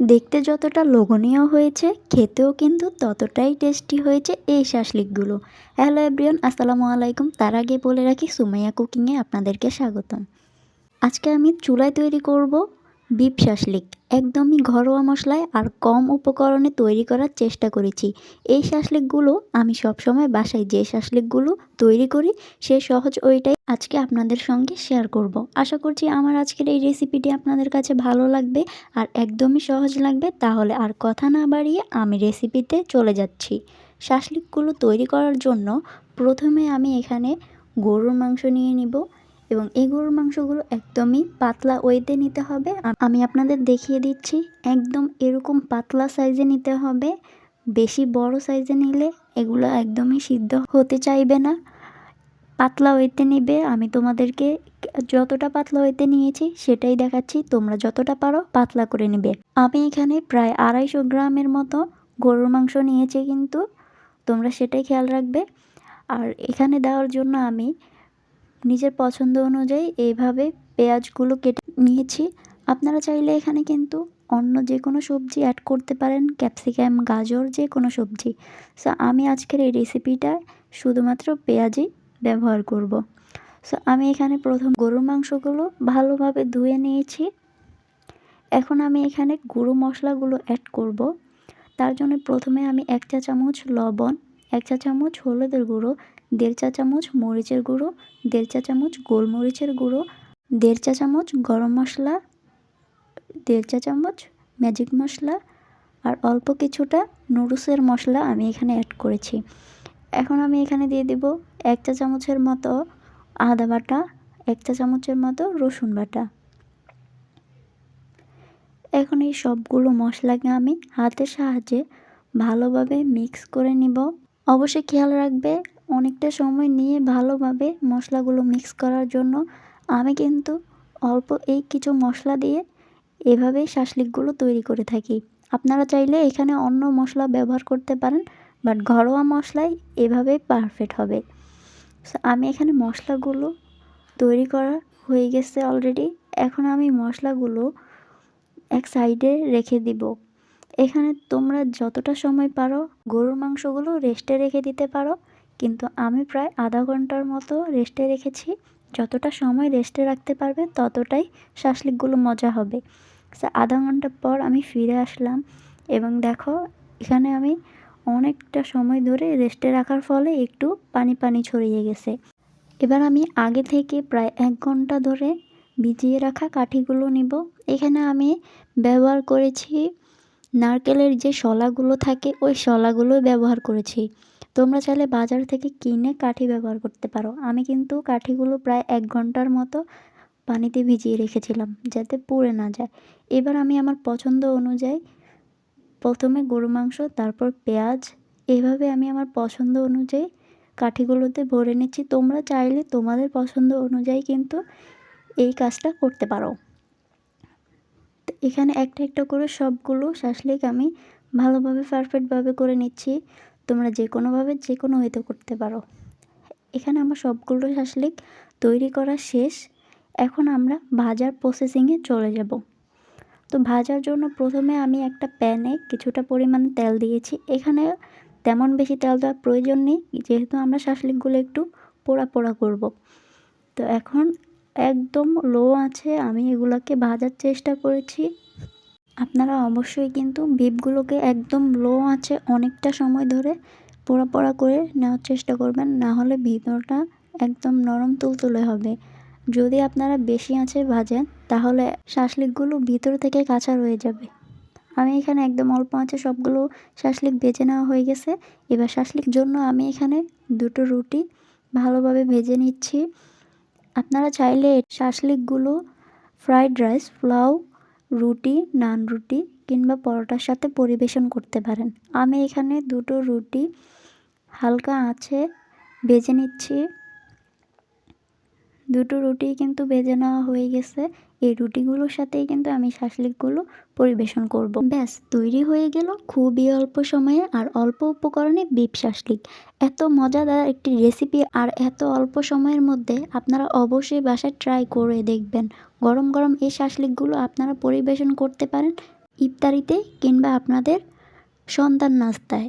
দেখতে যতটা লোভনীয় হয়েছে, খেতেও কিন্তু ততটাই টেস্টি হয়েছে এই শাসলিকগুলো হ্যালো এভরিওন আসসালামু আলাইকুম। তার আগে বলে রাখি, সুমাইয়া কুকিংয়ে আপনাদেরকে স্বাগতম। আজকে আমি চুলায় তৈরি করব বিপ শাসলিক একদমই ঘরোয়া মশলায় আর কম উপকরণে তৈরি করার চেষ্টা করেছি। এই শাসলিকগুলো আমি সবসময় বাসায় যে শাসলিকগুলো তৈরি করি, সে সহজ ওইটাই আজকে আপনাদের সঙ্গে শেয়ার করব। আশা করছি আমার আজকের এই রেসিপিটি আপনাদের কাছে ভালো লাগবে আর একদমই সহজ লাগবে, তাহলে আর কথা না বাড়িয়ে আমি রেসিপিতে চলে যাচ্ছি। শাসলিকগুলো তৈরি করার জন্য প্রথমে আমি এখানে গরুর মাংস নিয়ে নিব। এবং এই গরুর মাংসগুলো একদমই পাতলা ওয়েতে নিতে হবে। আমি আপনাদের দেখিয়ে দিচ্ছি, একদম এরকম পাতলা সাইজে নিতে হবে। বেশি বড় সাইজে নিলে এগুলো একদমই সিদ্ধ হতে চাইবে না। পাতলা ওয়েতে নিবে, আমি তোমাদেরকে যতটা পাতলা ওয়েতে নিয়েছি সেটাই দেখাচ্ছি, তোমরা যতটা পারো পাতলা করে নিবে। আমি এখানে প্রায় আড়াইশো গ্রামের মতো গরুর মাংস নিয়েছি কিন্তু তোমরা সেটাই খেয়াল রাখবে। আর এখানে দেওয়ার জন্য আমি নিজের পছন্দ অনুযায়ী এইভাবে পেঁয়াজগুলো কেটে নিয়েছি আপনারা চাইলে এখানে কিন্তু অন্য যে কোনো সবজি অ্যাড করতে পারেন ক্যাপসিকাম গাজর যে কোনো সবজি সো আমি আজকের এই রেসিপিটা শুধুমাত্র পেঁয়াজই ব্যবহার করব। সো আমি এখানে প্রথম গরুর মাংসগুলো ভালোভাবে ধুয়ে নিয়েছি এখন আমি এখানে গুঁড়ো মশলাগুলো অ্যাড করব। তার জন্য প্রথমে আমি এক চা চামচ লবণ, এক চা চামচ হলুদের গুঁড়ো দেড় চা চামচ মরিচের গুঁড়ো, দেড় চা চামচ গোলমরিচের গুঁড়ো, দেড় চা চামচ গরম মশলা, দেড় চা চামচ ম্যাজিক মশলা আর অল্প কিছুটা নুডলসের মশলা আমি এখানে অ্যাড করেছি। এখন আমি এখানে দিয়ে দেব এক চা চামচের মতো আদা বাটা, এক চা চামচের মতো রসুন বাটা। এখন এই সবগুলো মশলাকে আমি হাতের সাহায্যে ভালোভাবে মিক্স করে নিব। অবশ্যই খেয়াল রাখবে অনেকটা সময় নিয়ে ভালোভাবে মশলাগুলো মিক্স করার জন্য আমি কিন্তু অল্প এই কিছু মশলা দিয়ে এভাবেই শাসলিকগুলো তৈরি করে থাকি। আপনারা চাইলে এখানে অন্য মশলা ব্যবহার করতে পারেন বাট ঘরোয়া মশলাই এভাবেই পারফেক্ট হবে। আমি এখানে মশলাগুলো তৈরি করা হয়ে গেছে অলরেডি এখন আমি মশলাগুলো এক সাইডে রেখে দিব। এখানে তোমরা যতটা সময় পারো গরুর মাংসগুলো রেস্টে রেখে দিতে পারো। কিন্তু আমি প্রায় আধা ঘণ্টার মতো রেস্টে রেখেছি। যতটা সময় রেস্টে রাখতে পারবে, ততটাই শাসলিকগুলো মজা হবে। আধা ঘণ্টা পর আমি ফিরে আসলাম এবং দেখো, এখানে আমি অনেকটা সময় ধরে রেস্টে রাখার ফলে একটু পানি পানি ছড়িয়ে গেছে। এবার আমি আগে থেকে প্রায় এক ঘণ্টা ধরে ভিজিয়ে রাখা কাঠিগুলো নিব। এখানে আমি ব্যবহার করেছি নারকেলের যে শলাগুলো থাকে, ওই শলাগুলো ব্যবহার করেছি। তোমরা চাইলে বাজার থেকে কিনে কাঠি ব্যবহার করতে পারো। আমি কিন্তু কাঠিগুলো প্রায় এক ঘণ্টার মতো পানিতে ভিজিয়ে রেখেছিলাম যাতে পুড়ে না যায়। এবার আমি আমার পছন্দ অনুযায়ী প্রথমে গরু মাংস, তারপর পেঁয়াজ, এভাবে আমি আমার পছন্দ অনুযায়ী কাঠিগুলোতে ভরে নিচ্ছি। তোমরা চাইলে তোমাদের পছন্দ অনুযায়ী কিন্তু এই কাজটা করতে পারো। এখানে একটা একটা করে সবগুলো শাসলিক আমি ভালোভাবে পারফেক্টভাবে করে নিচ্ছি। তোমরা যে কোনোভাবে যে কোনো হয়তো করতে পারো। এখানে আমার সবগুলো শাসলিক তৈরি করা শেষ। এখন আমরা ভাজার প্রসেসিংয়ে চলে যাব। তো ভাজার জন্য প্রথমে আমি একটা প্যানে কিছুটা পরিমাণে তেল দিয়েছি। এখানে তেমন বেশি তেল দেওয়ার প্রয়োজন নেই, যেহেতু আমরা শাসলিকগুলো একটু পোড়া পোড়া করব। তো এখন একদম লো আছে, আমি এগুলোকে ভাজার চেষ্টা করেছি। আপনারা অবশ্যই কিন্তু বিপগুলোকে একদম লো আছে অনেকটা সময় ধরে পোড়া পোড়া করে নেওয়ার চেষ্টা করবেন, না হলে ভিতরটা একদম নরম তুলতুলে হবে। যদি আপনারা বেশি আছে ভাজেন, তাহলে শাসলিকগুলো ভিতর থেকে কাঁচা রয়ে যাবে। আমি এখানে একদম অল্প আছে সবগুলো শাসলিক ভেজে নেওয়া হয়ে গেছে। এবার শাসলিক জন্য আমি এখানে দুটো রুটি ভালোভাবে ভেজে নিচ্ছি। আপনারা চাইলে শাসলিকগুলো ফ্রাইড রাইস পোলাও রুটি, নান রুটি কিংবা পরোটার সাথে পরিবেশন করতে পারেন। আমি এখানে দুটো রুটি হালকা আছে ভেজে নিচ্ছি। দুটো রুটি কিন্তু ভেজে নেওয়া হয়ে গেছে। এই রুটিগুলোর সাথেই কিন্তু আমি শাসলিকগুলো পরিবেশন করব। ব্যাস, তৈরি হয়ে গেল খুবই অল্প সময়ে আর অল্প উপকরণে বিপ শাসলিক। এত মজাদার একটি রেসিপি আর এত অল্প সময়ের মধ্যে আপনারা অবশ্যই বাসায় ট্রাই করে দেখবেন। গরম গরম এই শাসলিকগুলো আপনারা পরিবেশন করতে পারেন ইফতারিতে কিংবা আপনাদের সন্তান নাস্তায়।